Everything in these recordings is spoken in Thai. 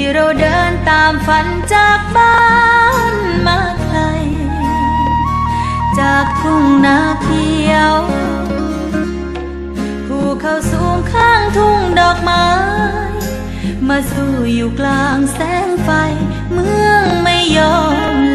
ที่เราเดินตามฝันจากบ้านมาไกล จากทุ่งนาเขียวภูเขาสูงข้างทุ่งดอกไม้ มาสู่อยู่กลางแสงไฟ เมืองไม่ยอม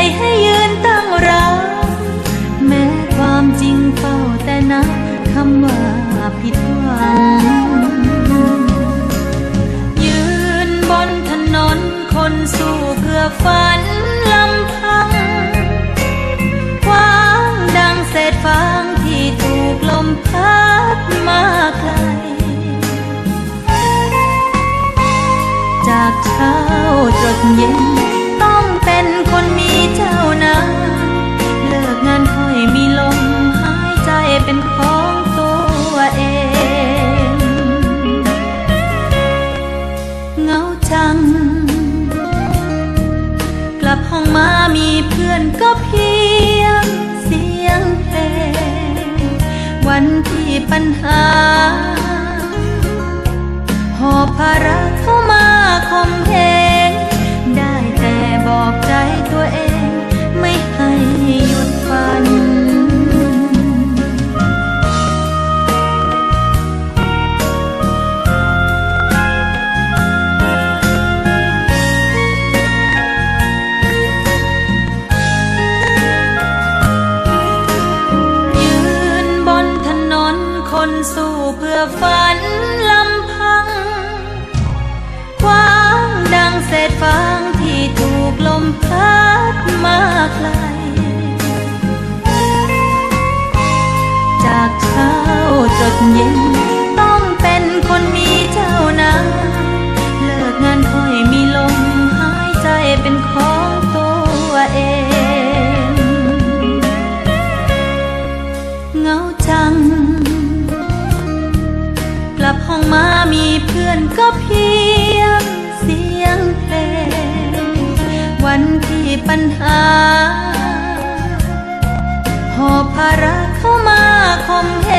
ใจให้ยืนตั้งรับแม้ความจริงเฝ้าแต่นับคำว่าผิดหวัง ยืนบนถนนคนสู้เพื่อฝันลำพังคว้างดังเศษฟางที่ถูกลมพัดมาไกลจากเช้าจดเย็นต้องเป็นคน จัง กลับห้องมามีเพื่อนก็เพียงเสียงเพลงวันที่ปัญหา หอบภาระเข้ามาคมเห นคนสู้เพื่อฝันลำพัง ควางดังเศษฟางที่ถูกลมพัดมาไกล จากเช้าจดเย็น ห้องมามีเพื่อนก็เพียงเสียงเพลงวันที่ปัญหา หอบภาระเข้ามาคมเห